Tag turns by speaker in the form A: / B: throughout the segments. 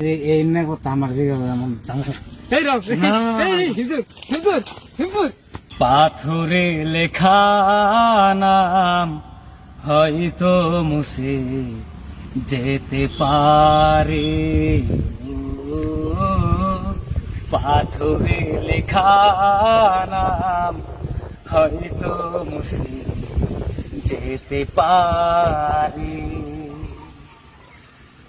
A: এই- না কথা আমার পাথরে লেখা নাম হয়তো মুছে যেতে পারে। পাথরে লেখা নাম হয়তো মুছে যেতে পারে।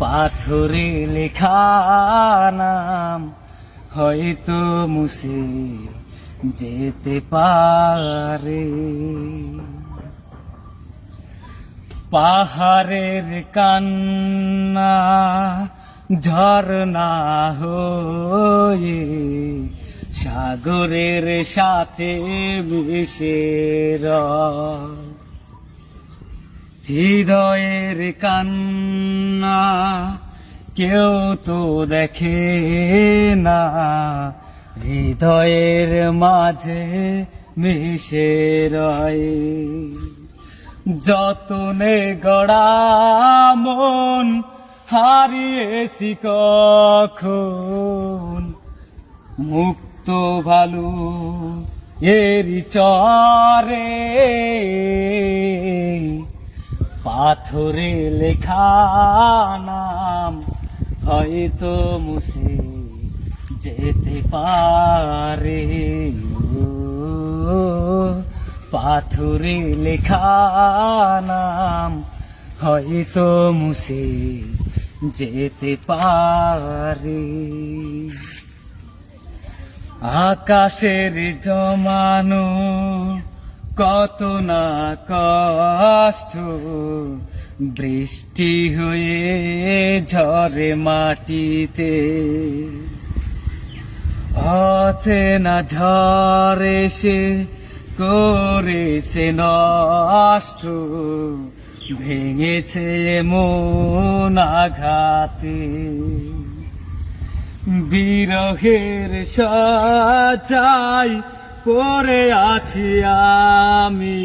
A: পাথরে লেখা নাম হয়তো মুছে যেতে পারে। পাহাড়ের কান্না ঝর্ণা হয়ে সাগরের সাথে মিশে রয় হৃদয়ের কান্না কেউ তো দেখে না। হৃদয়ের মাঝে মিশে রয়। যতনে গড়া মন হারিয়েছি কখন মুক্ত ভালু এরি চরে। পাথরে লেখা নাম হয়তো মুছে যেতে পারে। পাথরে লেখা নাম হয়তো মুছে যেতে পারে। আকাশের জমানো কত না কষ্ট, বৃষ্টি হয়ে ঝরে মাটিতে। অচেনা ঝড় এসে করেছে নষ্ট, ভেঙেছে মন আঘাতে। বিরহের সাজাই পরে আছি আমি।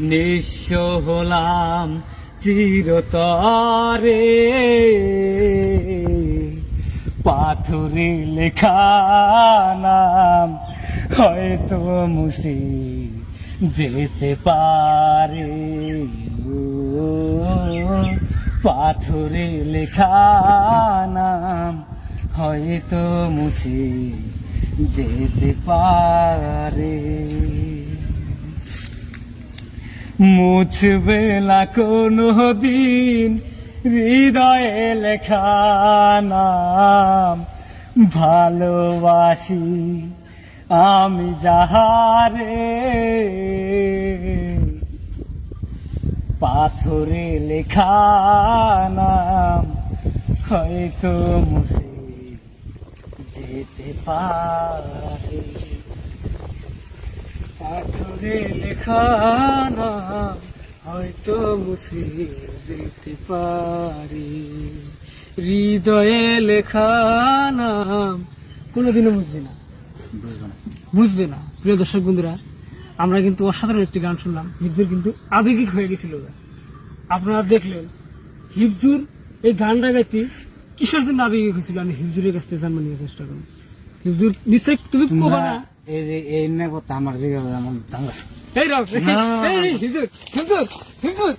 A: নিঃস্ব হলাম চিরতরে। পাথরে লেখা নাম হয়তো মুছে যেতে পারে। পাথরে লেখা নাম হয়তো মুছে যেতে পারে। মুছবে না কোনো দিন হৃদয়ে লেখা নাম, ভালোবাসি আমি যাহারে। পাথরে লেখা নাম, হয়তো মুছে যেতে পারে পাথরে লেখা নাম হয়তো মুছে যেতে পারি। হৃদয়ে লেখা নাম
B: কোনোদিনও মুছবে না। বুঝবে না। প্রিয় দর্শক বন্ধুরা আমরা কিন্তু অসাধারণ একটি গান শুনলাম। হিফজুর কিন্তু আবেগিক হয়ে গেছিল আপনারা দেখলেন হিফজুর এই গানটা গাইতে কিসের জন্য আবেগিক হয়েছিল? আমি হিফজুরের কাছ থেকে জানবার নিয়ে চেষ্টা করুন তুমি কবা না?
A: এই যে এই না কথা আমার জিজ্ঞাসা এমন জানা
B: এই রাম
A: না।
B: এই হিফজুর হিফজুর হিফজুর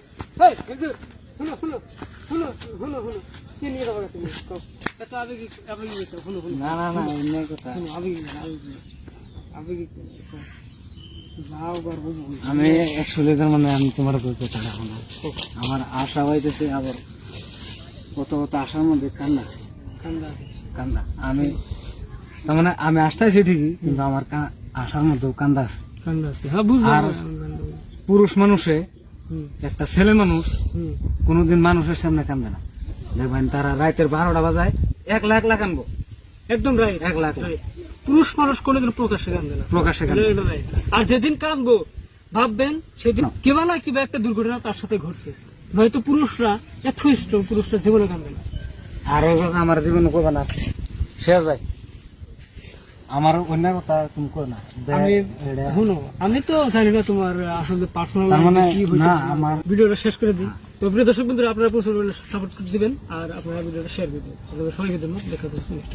B: এই হিফজুর শুনো শুনো শুনো শুনো শুনো। কি নিয়ে যাব তুমি? এত শুনো শুনো।
A: না না না এই না কথা। আমি একচুয়ালি তার মানে আমি তোমার কথা রাখো না। আমার আশা হইতেছে আবার কত কত আশার মধ্যে কান্না।
B: কান্দা
A: কান্দা আমি তার মানে আমি আসতেছি ঠিকই কিন্তু আমার আশার মধ্যেও কান্দা আছে।
B: হ্যাঁ
A: আর-। পুরুষ মানুষে একটা ছেলে মানুষ কোনোদিন মানুষের সামনে কান্দে না। দেখবেন তারা রাতের বারোটা বাজায় একলা একলা আনব
B: একদম রাইট
A: এক লাখ।
B: পুরুষ মানুষ কোনোদিন প্রকাশ্যে কান্দে না।
A: প্রকাশ্যে কান্দে।
B: আর যেদিন কাঁদবো ভাববেন সেদিন কেবা না কিবা একটা দুর্ঘটনা তার সাথে ঘটছে। নয়তো পুরুষরা এত স্ট্রং পুরুষরা জীবনে কান্দে না।
A: আর আমার জীবনে করবে না। সে ভাই। আমার অন্য কথা তুমি না।
B: আমি শুনো আমি তো জানি না তোমার আসলে পার্সোনাল
A: মানে
B: কি হয়েছে।
A: না, আমার-
B: ভিডিওটা শেষ করে দিই। তো প্রিয় দর্শক বন্ধুরা আপনারা প্রচুর সাপোর্ট দিবেন আর আপনারা ভিডিওটা শেয়ার করবেন সবাইকে জন্য দেখা নেক্সট